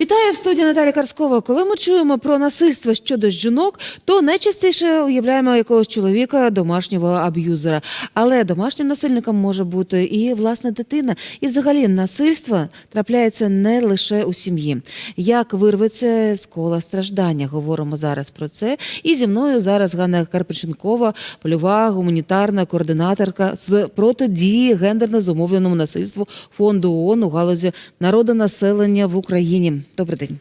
Вітаю в студії Наталя Карскова. Коли ми чуємо про насильство щодо жінок, то найчастіше уявляємо якогось чоловіка, домашнього аб'юзера. Але домашнім насильником може бути і власна дитина. І взагалі насильство трапляється не лише у сім'ї. Як вирветься з кола страждання? Говоримо зараз про це. І зі мною зараз Ганна Карпиченкова, польова гуманітарна координаторка з протидії гендерно зумовленому насильству фонду ООН у галузі народонаселення в Україні. Добрий день.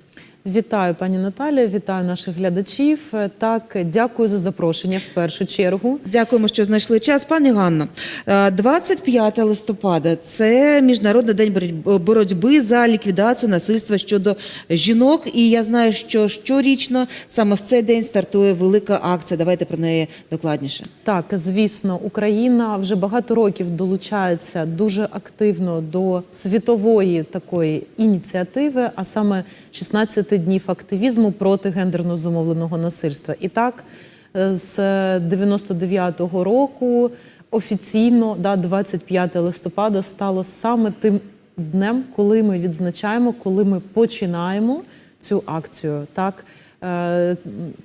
Вітаю, пані Наталя, вітаю наших глядачів. Е, Так, дякую за запрошення в першу чергу. Дякуємо, що знайшли час. Пані Ганно, е, 25 листопада це міжнародний день боротьб- боротьби за ліквідацію насильства щодо жінок. І я знаю, що щорічно саме в цей день стартує велика акція. Давайте про неї докладніше. Так, звісно, Україна вже багато років долучається дуже активно до світової такої ініціативи, а саме 16 днів активізму проти гендерно зумовленого насильства. І так, е, з 99-го року офіційно да, 25 листопада стало саме тим днем, коли ми відзначаємо, коли ми починаємо цю акцію. Так. Е,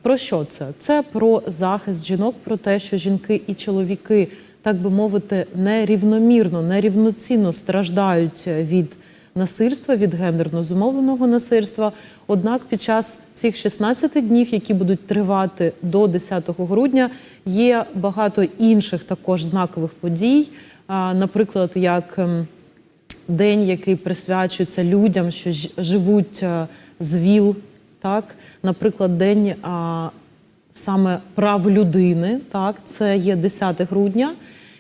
Про що це? Це про захист жінок, про те, що жінки і чоловіки, так би мовити, нерівномірно, нерівноцінно страждають від насильства, від гендерно зумовленого насильства. Однак під час цих 16 днів, які будуть тривати до 10 грудня, є багато інших також знакових подій. Наприклад, як ем, день, який присвячується людям, що живуть е, з ВІЛ, так, наприклад, день саме прав людини, так, це є 10 грудня.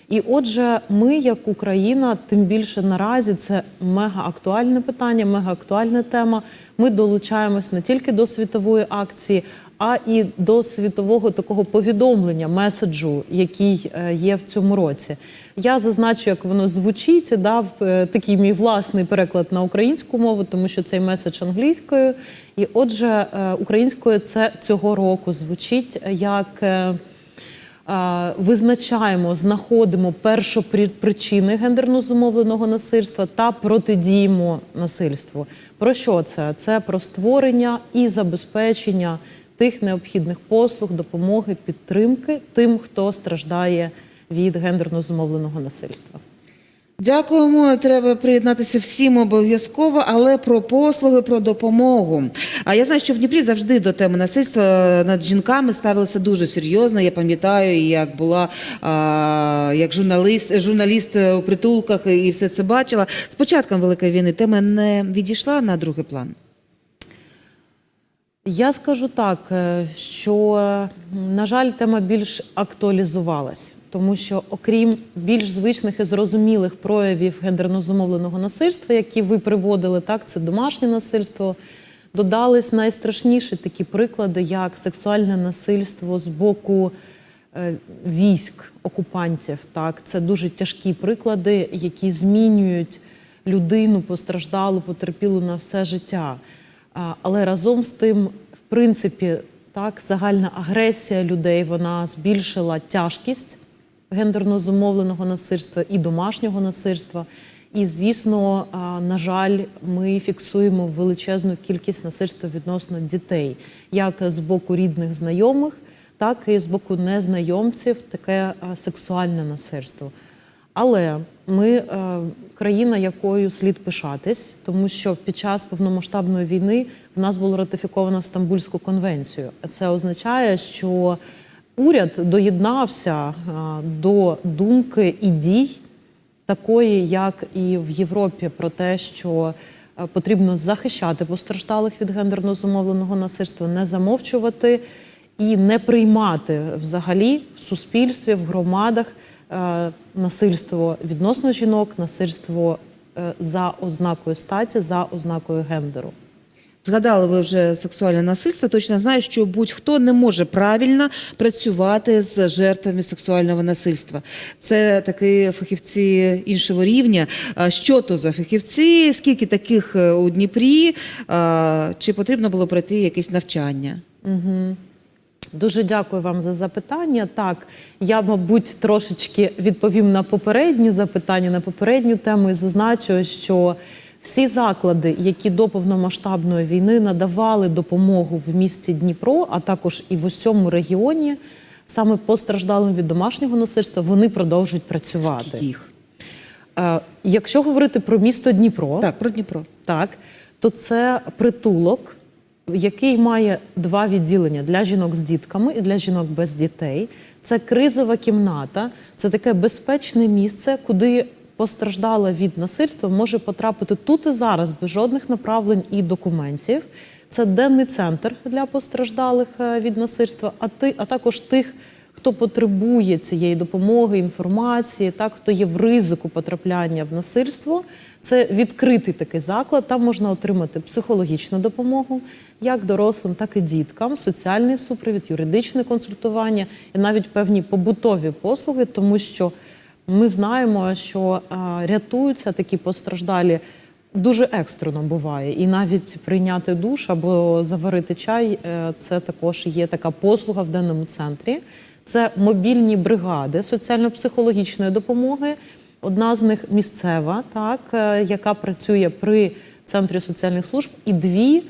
І отже, ми, як Україна, тим більше наразі це мега актуальне питання, мега актуальна тема. Ми долучаємось не тільки до світової акції, а і до світового такого повідомлення, меседжу, який е, є в цьому році. Я зазначу, як воно звучить, дав такий мій власний переклад на українську мову, тому що цей меседж англійською. І отже, е, українською це цього року звучить як. Визначаємо, знаходимо першопричини гендерно зумовленого насильства та протидіємо насильству. Про що це? Це про створення і забезпечення тих необхідних послуг, допомоги, підтримки тим, хто страждає від гендерно зумовленого насильства. Дякуємо. Треба приєднатися всім обов'язково, але про послуги, про допомогу. А я знаю, що в Дніпрі завжди до теми насильства над жінками ставилося дуже серйозно. Я пам'ятаю, як була а, як журналіст, журналіст у притулках і все це бачила. З початком великої війни тема не відійшла на другий план. Я скажу так, е, що, на жаль, тема більш актуалізувалась, тому що, окрім більш звичних і зрозумілих проявів гендерно зумовленого насильства, які ви приводили, так, це домашнє насильство, додались найстрашніші такі приклади, як сексуальне насильство з боку е, військ окупантів. Так, це дуже тяжкі приклади, які змінюють людину постраждалу, потерпілу на все життя. Але разом з тим, в принципі, так, загальна агресія людей вона збільшила тяжкість гендерно зумовленого насильства і домашнього насильства. І, звісно, на жаль, ми фіксуємо величезну кількість насильства відносно дітей, як з боку рідних знайомих, так і з боку незнайомців, таке сексуальне насильство. Але ми е, країна, якою слід пишатись, тому що під час повномасштабної війни в нас було ратифіковано Стамбульську конвенцію. Це означає, що уряд доєднався е, до думки і дій такої, як і в Європі, про те, що е, потрібно захищати постраждалих від гендерно зумовленого насильства, не замовчувати і не приймати взагалі в суспільстві, в громадах е, насильство відносно жінок, насильство за ознакою статі, за ознакою гендеру. Згадали ви вже сексуальне насильство. Точно знаю, що будь-хто не може правильно працювати з жертвами сексуального насильства. Це такі фахівці іншого рівня. Що то за фахівці? Скільки таких е, у Дніпрі? Чи потрібно було пройти якесь навчання? Угу. Дуже дякую вам за запитання. Так, я, мабуть, трошечки відповім на попередні запитання, на попередню тему і зазначу, що Всі заклади, які до повномасштабної війни надавали допомогу в місті Дніпро, а також і в усьому регіоні, саме постраждалим від домашнього насильства, вони продовжують працювати. Скільки їх? Е, Якщо говорити про місто Дніпро, Так, про Дніпро. так, то це притулок, який має два відділення для жінок з дітками і для жінок без дітей. Це кризова кімната, це таке безпечне місце, куди постраждала від насильства може потрапити тут і зараз без жодних направлень і документів. Це денний центр для постраждалих е, від насильства, а ти, а також тих, хто потребує цієї допомоги, інформації, так хто є в ризику потрапляння в насильство. Це відкритий такий заклад. Там можна отримати психологічну допомогу як дорослим, так і діткам, соціальний супровід, юридичне консультування і навіть певні побутові послуги, тому що ми знаємо, що рятуються такі постраждалі. Дуже екстрено буває, і навіть прийняти душ або заварити чай е, це також є така послуга в денному центрі. Це мобільні бригади соціально-психологічної допомоги. Одна з них місцева, так е, яка працює при центрі соціальних служб, і дві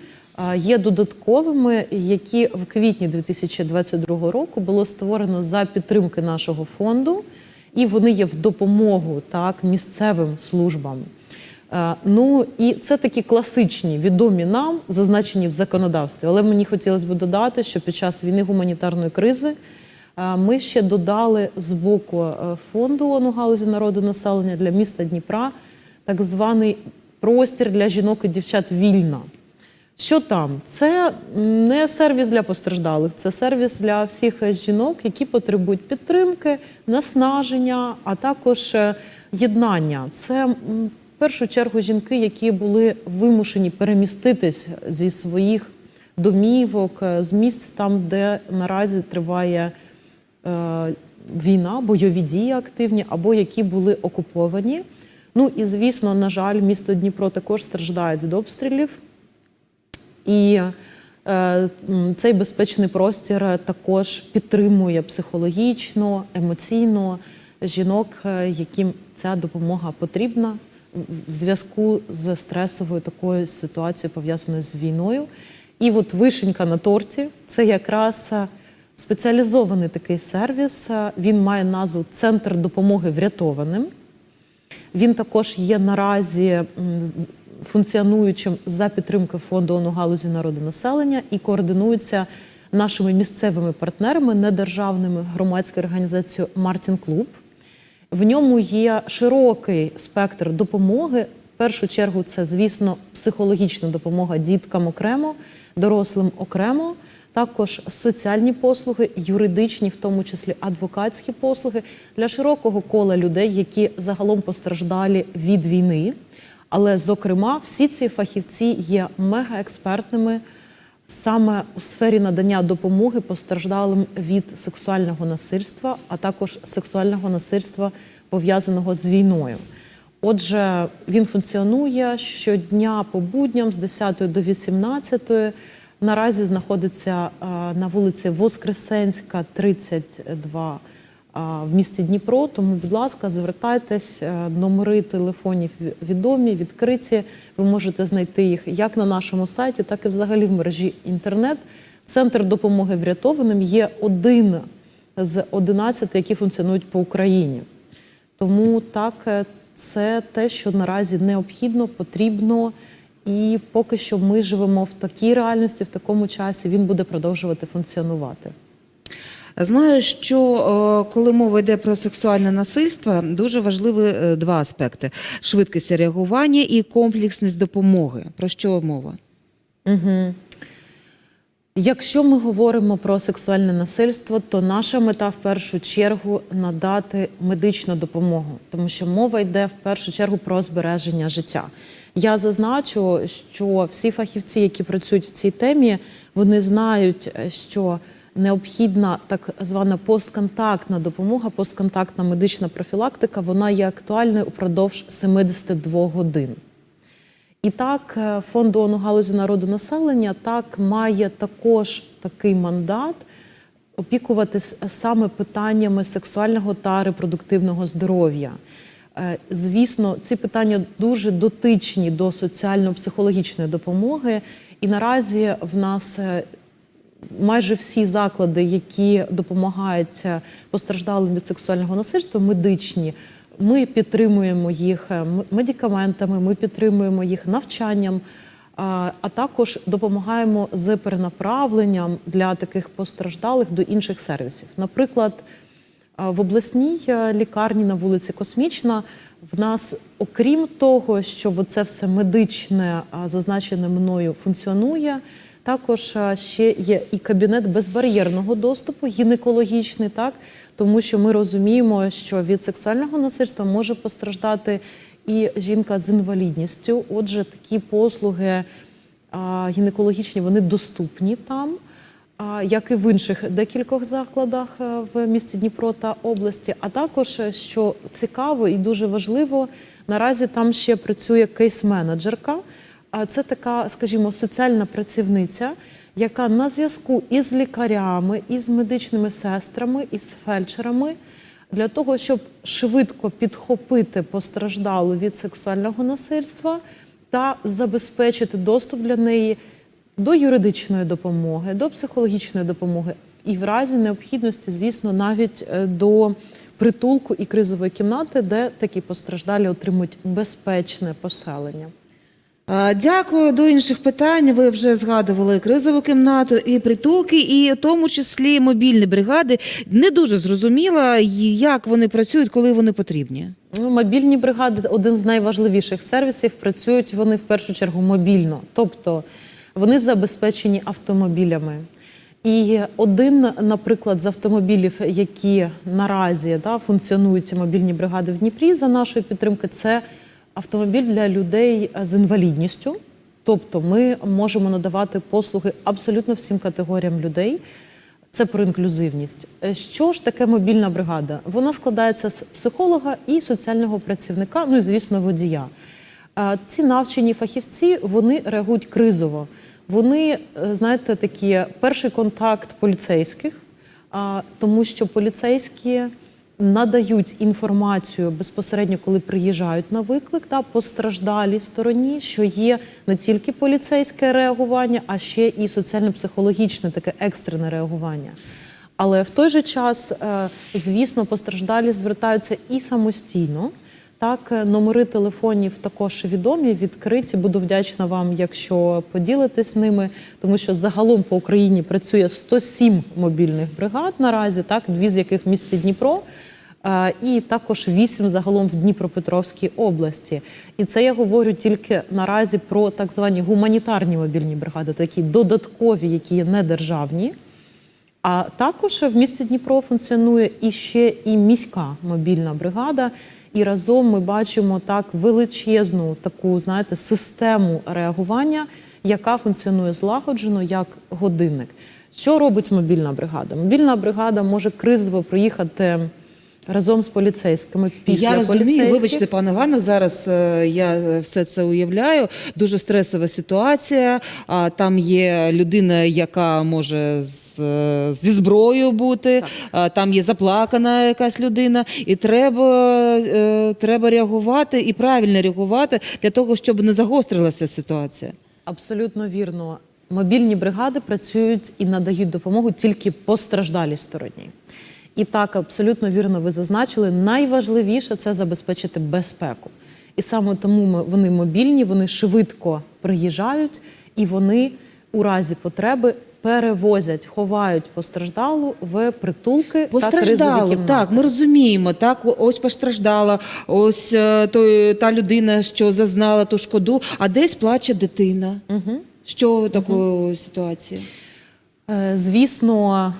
е, є додатковими, які в квітні 2022 року було створено за підтримки нашого фонду, і вони є в допомогу так місцевим службам. Е, Ну і це такі класичні, відомі нам, зазначені в законодавстві. Але мені хотілося б додати, що під час війни гуманітарної кризи е, ми ще додали з боку е, фонду ООН галузі народу населення для міста Дніпра так званий простір для жінок і дівчат вільна. Що там? Це не сервіс для постраждалих, це сервіс для всіх жінок, які потребують підтримки, наснаження, а також е, єднання. Це в першу чергу жінки, які були вимушені переміститись зі своїх домівок, е, з місць там, де наразі триває е, війна, бойові дії активні, або які були окуповані. Ну і звісно, на жаль, місто Дніпро також страждає від обстрілів. І е, цей безпечний простір також підтримує психологічно, емоційно жінок, е, яким ця допомога потрібна в зв'язку з стресовою такою ситуацією, пов'язаною з війною. І от вишенька на торті це якраз е, спеціалізований такий сервіс. Він має назву Центр допомоги врятованим. Він також є наразі функціонуючим за підтримки фонду ООН у галузі народонаселення і координується нашими місцевими партнерами, недержавними громадською організацією Мартін Клуб. В ньому є широкий спектр допомоги. В першу чергу, це, звісно, психологічна допомога діткам окремо, дорослим окремо, також соціальні послуги, юридичні, в тому числі адвокатські послуги для широкого кола людей, які загалом постраждалі від війни. Але, зокрема, всі ці фахівці є мегаекспертними саме у сфері надання допомоги постраждалим від сексуального насильства, а також сексуального насильства пов'язаного з війною. Отже, він функціонує щодня по будням з 10 до 18. Наразі знаходиться е, на вулиці Воскресенська, 32 а, в місті Дніпро. Тому, будь ласка, звертайтесь, е, номери телефонів відомі, відкриті. Ви можете знайти їх як на нашому сайті, так і взагалі в мережі інтернет. Центр допомоги врятованим є один з 11, які функціонують по Україні. Тому так, е, це те, що наразі необхідно, потрібно. І поки що ми живемо в такій реальності, в такому часі він буде продовжувати функціонувати. Знаю, що е, коли мова йде про сексуальне насильство, дуже важливі е, два аспекти: швидкість реагування і комплексність допомоги. Про що мова? Угу. Якщо ми говоримо про сексуальне насильство, то наша мета в першу чергу надати медичну допомогу, тому що мова йде в першу чергу про збереження життя. Я зазначу, що всі фахівці, які працюють в цій темі, вони знають, е, що необхідна так звана постконтактна допомога, постконтактна медична профілактика, вона є актуальною упродовж 72 годин. І так, е, фонд ООН галузі народу населення так має також такий мандат опікуватись саме питаннями сексуального та репродуктивного здоров'я. Е, Звісно, ці питання дуже дотичні до соціально-психологічної допомоги, і наразі в нас е, майже всі заклади, які допомагають е, постраждалим від сексуального насильства, медичні. Ми підтримуємо їх е, медикаментами, ми підтримуємо їх навчанням, а також допомагаємо з перенаправленням для таких постраждалих до інших сервісів. Наприклад, в обласній е, лікарні на вулиці Космічна в нас, окрім того, що це все медичне, зазначене мною, функціонує. Також ще є і кабінет безбар'єрного доступу, гінекологічний, так тому що ми розуміємо, що від сексуального насильства може постраждати і жінка з інвалідністю. Отже, такі послуги а, гінекологічні вони доступні там як і в інших декількох закладах е, в місті Дніпро та області. А також, е, що цікаво і дуже важливо, наразі там ще працює кейс-менеджерка. А це така, скажімо, соціальна працівниця, яка на зв'язку із лікарями, із медичними сестрами, із фельдшерами. Для того щоб швидко підхопити постраждалу від сексуального насильства та забезпечити доступ для неї до юридичної допомоги, до психологічної допомоги, і в разі необхідності, звісно, навіть е, до притулку і кризової кімнати, де такі постраждалі отримують безпечне поселення. А, Дякую. До інших питань. Ви вже згадували кризову кімнату і притулки, і в тому числі мобільні бригади. Не дуже зрозуміла, як вони працюють, коли вони потрібні. Ну, мобільні бригади один з найважливіших сервісів. Працюють вони в першу чергу мобільно, тобто вони забезпечені автомобілями. І один, наприклад, з автомобілів, які наразі да, функціонують мобільні бригади в Дніпрі за нашої підтримки, це автомобіль для людей з інвалідністю. Тобто ми можемо надавати послуги абсолютно всім категоріям людей. Це про інклюзивність. Е, Що ж таке мобільна бригада? Вона складається з психолога і соціального працівника, ну і звісно, водія. Е, Ці навчені фахівці вони реагують кризово. Вони, е, знаєте, такі перший контакт поліцейських, тому що поліцейські надають інформацію безпосередньо, коли приїжджають на виклик та постраждалій стороні, що є не тільки поліцейське реагування, а ще і соціально-психологічне таке екстрене реагування. Але в той же час, е, звісно, постраждалі звертаються і самостійно. Так, е, номери телефонів також відомі, відкриті. Буду вдячна вам, якщо поділитесь ними, тому що загалом по Україні працює 107 мобільних бригад наразі, так, дві з яких в місті Дніпро. І також вісім загалом в Дніпропетровській області. І це я говорю тільки наразі про так звані гуманітарні мобільні бригади, такі додаткові, які є недержавні. А також в місті Дніпро функціонує і ще і міська мобільна бригада. І разом ми бачимо так величезну таку, знаєте, систему реагування, яка функціонує злагоджено як годинник. Що робить мобільна бригада? Мобільна бригада може кризово проїхати разом з поліцейськими після я розумію, поліцейських. вибачте, пане Ганно, зараз е, я все це уявляю. Дуже стресова ситуація. А там є людина, яка може з, е, зі зброєю бути, а, там є заплакана якась людина, і треба, е, треба реагувати і правильно реагувати для того, щоб не загострилася ситуація. Абсолютно вірно. Мобільні бригади працюють і надають допомогу тільки постраждалій стороні. І так, абсолютно вірно ви зазначили, найважливіше це забезпечити безпеку. І саме тому ми, вони мобільні, вони швидко приїжджають і вони у разі потреби перевозять, ховають постраждалу в притулки та кризові кімнати. так, ми розуміємо. Так, ось постраждала, ось е, той, та людина, що зазнала ту шкоду, а десь плаче дитина. Угу. Що такої ситуації? Е, Звісно,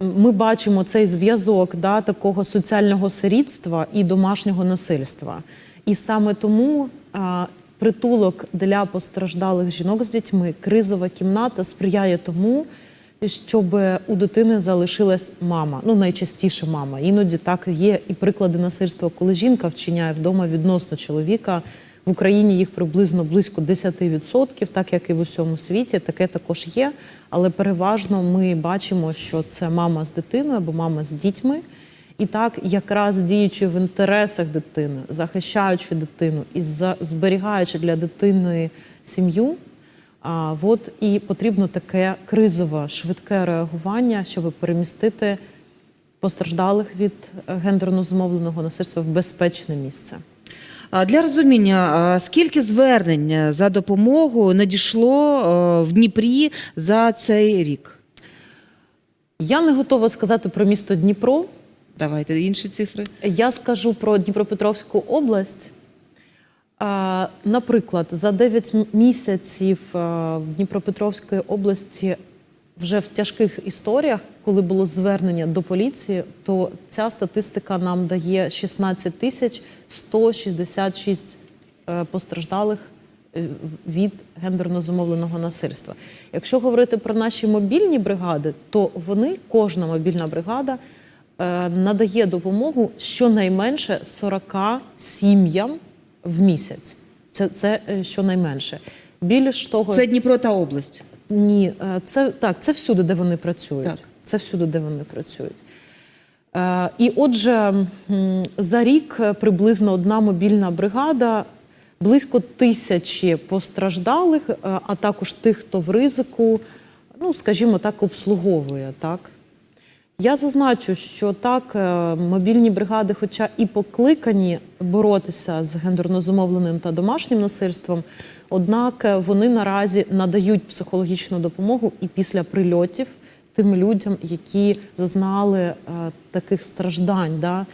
ми бачимо цей зв'язок да, такого соціального сирітства і домашнього насильства. І саме тому а, притулок для постраждалих жінок з дітьми, кризова кімната сприяє тому, щоб у дитини залишилась мама. Ну, найчастіше мама. Іноді так є і приклади насильства, коли жінка вчиняє вдома відносно чоловіка. В Україні їх приблизно близько 10%, так як і в усьому світі. Таке також є. Але переважно ми бачимо, що це мама з дитиною або мама з дітьми. І так, якраз діючи в інтересах дитини, захищаючи дитину і зберігаючи для дитини сім'ю, а, от і потрібно таке кризове, швидке реагування, щоб перемістити постраждалих від е, гендерно зумовленого насильства в безпечне місце. Для розуміння, скільки звернень е, за допомогою надійшло е, в Дніпрі за цей рік? Я не готова сказати про місто Дніпро. Давайте інші цифри. Я скажу про Дніпропетровську область. Наприклад, за 9 місяців в Дніпропетровської області вже в тяжких історіях, коли було звернення до поліції, то ця статистика нам дає 16 тисяч 166 е, постраждалих е, від гендерно зумовленого насильства. Якщо говорити про наші мобільні бригади, то вони, кожна мобільна бригада, е, надає допомогу щонайменше 40 сім'ям в місяць. Це, це щонайменше. Більш того, Це Дніпро та область. Ні, е, це так, це всюди, де вони працюють. Так. Це всюди, де вони працюють. Е, І отже, за рік е, приблизно одна мобільна бригада, близько тисячі постраждалих, а також тих, хто в ризику, ну, скажімо так, обслуговує. Так? Я зазначу, що так, е, мобільні бригади, хоча і покликані боротися з гендерно зумовленим та домашнім насильством, однак е, вони наразі надають психологічну допомогу і після прильотів тим людям, які зазнали е, таких страждань, да?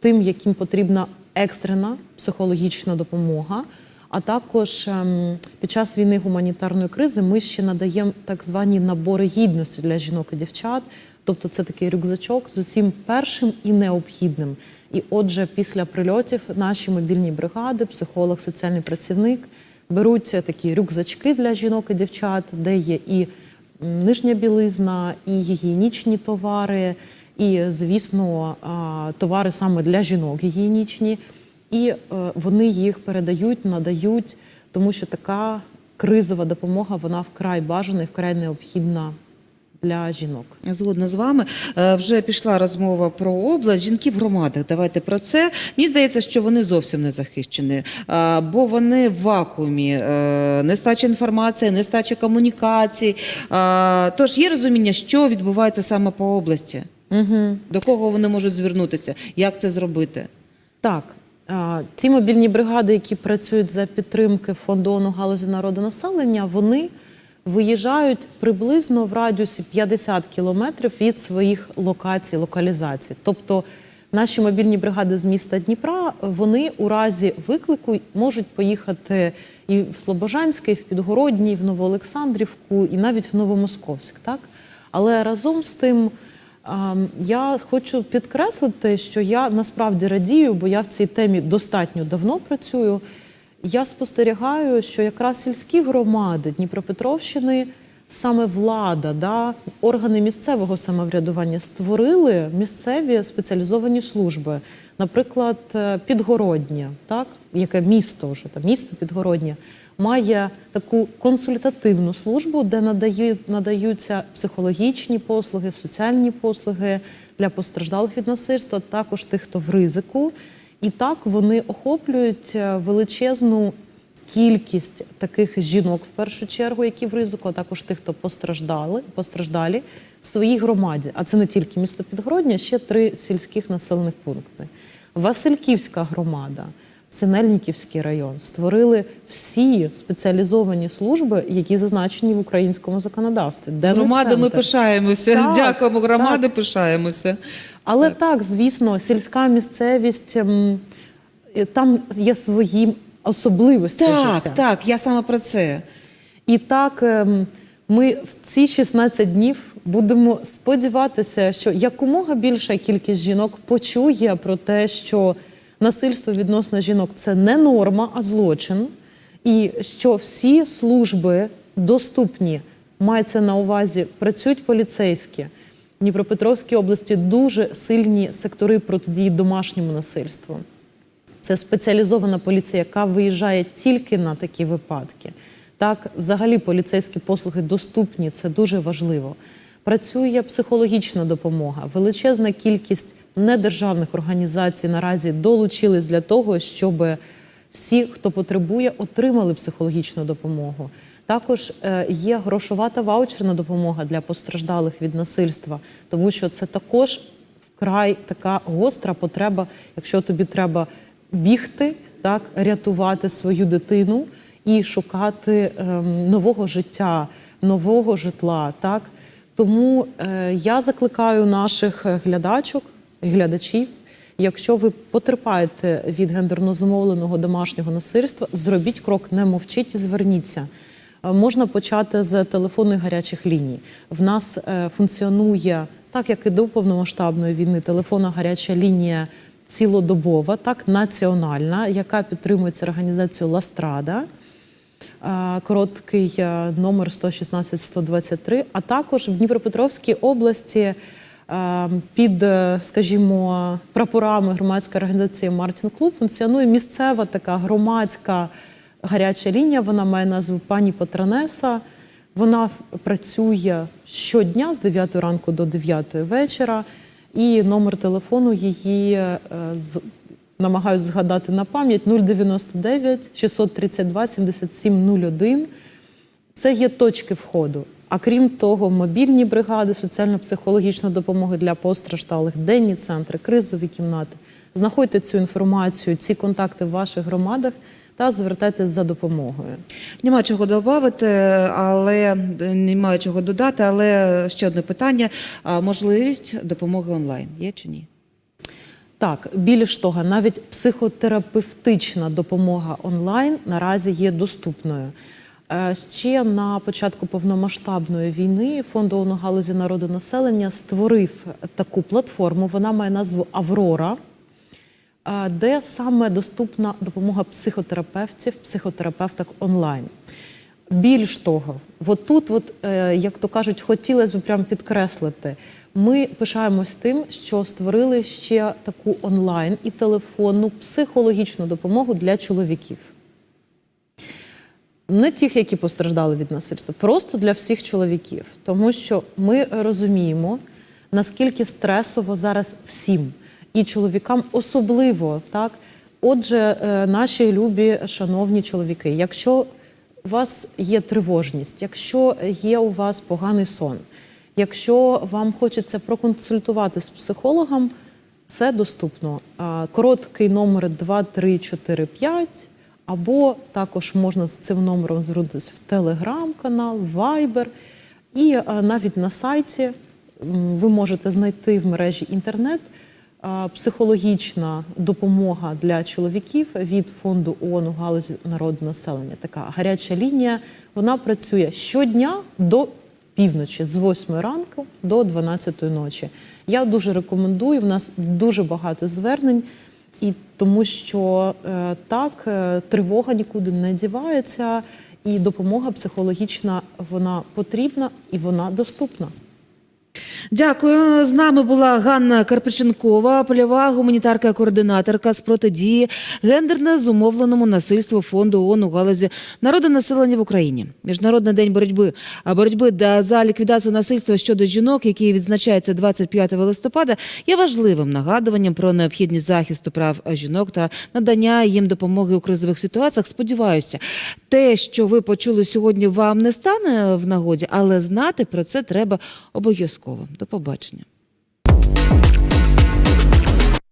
тим, яким потрібна екстрена психологічна допомога. А також ем, під час війни гуманітарної кризи ми ще надаємо так звані набори гідності для жінок і дівчат. Тобто це такий рюкзачок з усім першим і необхідним. І отже, після прильотів наші мобільні бригади, психолог, соціальний працівник беруть такі рюкзачки для жінок і дівчат, де є і нижня білизна, і гігієнічні товари, і, звісно, товари саме для жінок гігієнічні. І е, вони їх передають, надають, тому що така кризова допомога вона вкрай бажана і вкрай необхідна для жінок. Я Згодна з вами. Е, Вже пішла розмова про область. Жінки в громадах. Давайте про це. Мені здається, що вони зовсім не захищені, е, бо вони в вакуумі, е, нестача інформації, нестача комунікацій. Тож є розуміння, що відбувається саме по області, Угу. до кого вони можуть звернутися, як це зробити. Так, ті мобільні бригади, які працюють за підтримки фонду ООН у галузі народонаселення, вони виїжджають приблизно в радіусі 50 кілометрів від своїх локацій, локалізацій. Тобто наші мобільні бригади з міста Дніпра вони у разі виклику можуть поїхати і в Слобожанське, і в Підгородній, і в Новоолександрівку, і навіть в Новомосковськ. Так? Але разом з тим. Я хочу підкреслити, що я насправді радію, бо я в цій темі достатньо давно працюю. Я спостерігаю, що якраз сільські громади Дніпропетровщини, саме влада, да, органи місцевого самоврядування створили місцеві спеціалізовані служби. Наприклад, е, Підгороднє, так, яке місто вже там місто Підгороднє, має таку консультативну службу, де надають, надаються психологічні послуги, соціальні послуги для постраждалих від насильства, також тих, хто в ризику. І так вони охоплюють е, величезну кількість таких жінок, в першу чергу, які в ризику, а також тих, хто постраждали, постраждалі в своїй громаді. А це не тільки місто Підгородня, ще три сільських населених пункти. Васильківська громада. Синельниківський район створили всі спеціалізовані служби, які зазначені в українському законодавстві. Громади, ми пишаємося. Так, Дякуємо, громади, так. пишаємося. Але так. звісно, сільська місцевість ем, там є свої особливості Так, життя. так, я саме про це. І так ем, ми в ці 16 днів будемо сподіватися, що якомога більша кількість жінок почує про те, що насильство відносно жінок це не норма, а злочин, і що всі служби доступні. Мається на увазі, працюють поліцейські. Дніпропетровській області дуже сильні сектори протидії домашньому насильству. Це спеціалізована поліція, яка виїжджає тільки на такі випадки. Так, взагалі, поліцейські послуги доступні, це дуже важливо. Працює психологічна допомога, величезна кількість недержавних організацій наразі долучились для того, щоб всі, хто потребує, отримали психологічну допомогу. Також е, є грошова та ваучерна допомога для постраждалих від насильства, тому що це також вкрай така гостра потреба, якщо тобі треба бігти, так рятувати свою дитину і шукати ем, нового життя, нового житла. Так тому е, я закликаю наших е, глядачок, глядачів. Якщо ви потерпаєте від гендерно зумовленого домашнього насильства, зробіть крок, не мовчіть і зверніться. Е, Можна почати з телефонних гарячих ліній. В нас е, функціонує так, як і до повномасштабної війни, телефонна гаряча лінія цілодобова, так національна, яка підтримується організацією Ластрада. Е, Короткий номер 116-123, а також в Дніпропетровській області під, скажімо, прапорами громадської організації Мартін Клуб функціонує місцева така громадська гаряча лінія. Вона має назву пані Патронеса. Вона працює щодня з 9 ранку до 9 вечора. І номер телефону її е, з- намагаюсь згадати на пам'ять 099 632 7701. Це є точки входу. А крім того, мобільні бригади соціально-психологічної допомоги для постраждалих, денні центри, кризові кімнати. Знаходьте цю інформацію, ці контакти в ваших громадах та звертайтесь за допомогою. Нема чого додати, але немає чого додати. Але ще одне питання: а можливість допомоги онлайн є чи ні? Так, більш того, навіть психотерапевтична допомога онлайн наразі є доступною. Е, Ще на початку повномасштабної війни фонд ООН у галузі народонаселення створив таку платформу. Вона має назву Аврора, де саме доступна допомога психотерапевтів, психотерапевток онлайн. Більш того, от тут, от, е, як то кажуть, хотілося б прям підкреслити. Ми пишаємось тим, що створили ще таку онлайн і телефонну психологічну допомогу для чоловіків. Не тих, які постраждали від насильства, просто для всіх чоловіків. Тому що ми розуміємо, наскільки стресово зараз всім, і чоловікам особливо. Так? Отже, е, наші любі, шановні чоловіки, якщо у вас є тривожність, якщо є у вас поганий сон, якщо вам хочеться проконсультувати з психологом, це доступно. Короткий номер 2345, або також можна з цим номером звернутися в телеграм-канал, Viber. І навіть на сайті ви можете знайти в мережі інтернет психологічна допомога для чоловіків від фонду ООН у галузі народного населення. Така гаряча лінія. Вона працює щодня до півночі з 8 ранку до 12 ночі. Я дуже рекомендую. В нас дуже багато звернень, і тому що е, так е, тривога нікуди не дівається, і допомога психологічна вона потрібна і вона доступна. Дякую. З нами була Ганна Карпиченкова, польова гуманітарка-координаторка з протидії гендерно зумовленому насильству фонду ООН у галузі народонаселення в Україні. Міжнародний день боротьби боротьби за ліквідацію насильства щодо жінок, який відзначається 25 листопада, є важливим нагадуванням про необхідність захисту прав жінок та надання їм допомоги у кризових ситуаціях. Сподіваюся, те, що ви почули сьогодні, вам не стане в нагоді, але знати про це треба обов'язково. До побачення.